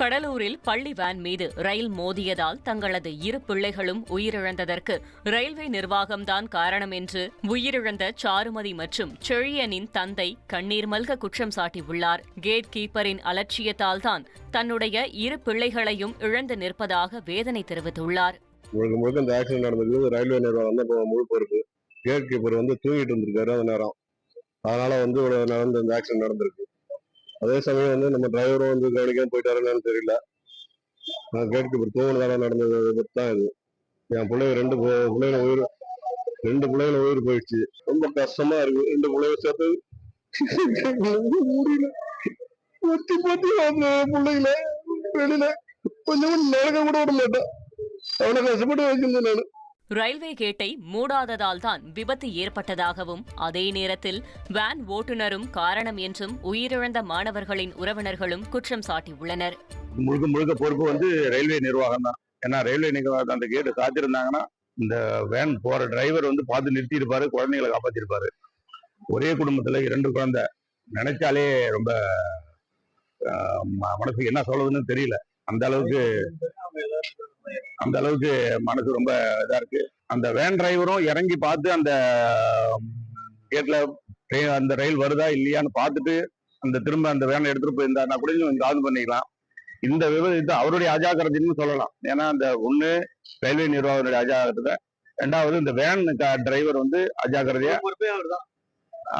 கடலூரில் பள்ளி வேன் மீது ரயில் மோதியதால் தங்களது இரு பிள்ளைகளும் உயிரிழந்ததற்கு ரயில்வே நிர்வாகம்தான் காரணம் என்று உயிரிழந்த சாருமதி மற்றும் செழியனின் தந்தை கண்ணீர் மல்க குற்றம் சாட்டியுள்ளார். கேட் கீப்பரின் அலட்சியத்தால் தான் தன்னுடைய இரு பிள்ளைகளையும் இழந்து நிற்பதாக வேதனை தெரிவித்துள்ளார். முழுக்க முழுக்க இந்த ஆக்சிடென்ட் நடந்தது. ரயில்வே நிர்வாகம் தான் முழு பொறுப்பு. கேட் கீப்பர் வந்து தூங்கிட்டு இருந்திருக்காரு அந்த நேரம். அதனால வந்து நடந்த இந்த ஆக்சிடென்ட் நடந்திருக்கு. அதே சமயம் வந்து நம்ம டிரைவரும் வந்து கவனிக்காம போயிட்டாருன்னு தெரியல. கேட் இப்படி தூங்கினதால நடந்தது விபத்து தான் இது. என் பிள்ளைங்க ரெண்டு பிள்ளைங்க உயிர் ரெண்டு பிள்ளைங்க உயிர் போயிடுச்சு. ரொம்ப கஷ்டமா இருக்கு. ரெண்டு பிள்ளைங்க சேர்த்து முடியல ஒத்தி பத்தி பிள்ளைங்கள வெளியில கொஞ்சம் கூட நடக்க கூட விட மாட்டேன். அவனை கஷ்டப்பட்டு வச்சிருந்தேன் நான். ரயில்வே கேட்டை மூடாததால் தான் விபத்து ஏற்பட்டதாகவும் அதே நேரத்தில் வேன் ஓட்டுநரும் காரணம் என்றும் உயிரிழந்த மாணவர்களின் உறவினர்களும் குற்றம் சாட்டியுள்ளனர். முழுக்க முழுக்க பொறுப்பு வந்து ரயில்வே நிர்வாகம் தான் ஏன்னா ரயில்வே நிர்வாகம் அந்த கேட்டு காத்திருந்தாங்கன்னா இந்த வேன் போற டிரைவர் வந்து பார்த்து நிறுத்தியிருப்பாரு குழந்தைகளை காப்பாத்திருப்பாரு. ஒரே குடும்பத்துல இரண்டு குழந்தை. நினைச்சாலே ரொம்ப ஆஹ், மனசுக்கு என்ன சொல்றதுன்னு தெரியல. அந்த அளவுக்கு அந்த அளவுக்கு மனசு ரொம்ப இதா இருக்கு. அந்த வேன் டிரைவரும் இறங்கி பார்த்து அந்த கேட்ல அந்த ரயில் வருதா இல்லையான்னு பார்த்துட்டு அந்த திரும்ப அந்த வேனை எடுத்துட்டு போயிருந்தாருன்னா கூட காது பண்ணிக்கலாம். இந்த விபத்து அவருடைய அஜாக்கிரதைன்னு சொல்லலாம். ஏன்னா அந்த ஒண்ணு ரயில்வே நிர்வாகத்துடைய அஜாக்கிரதை. ரெண்டாவது இந்த வேன் டிரைவர் வந்து அஜாக்கிரதையா?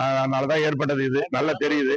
அதனாலதான் ஏற்பட்டது இது. நல்லா தெரியுது.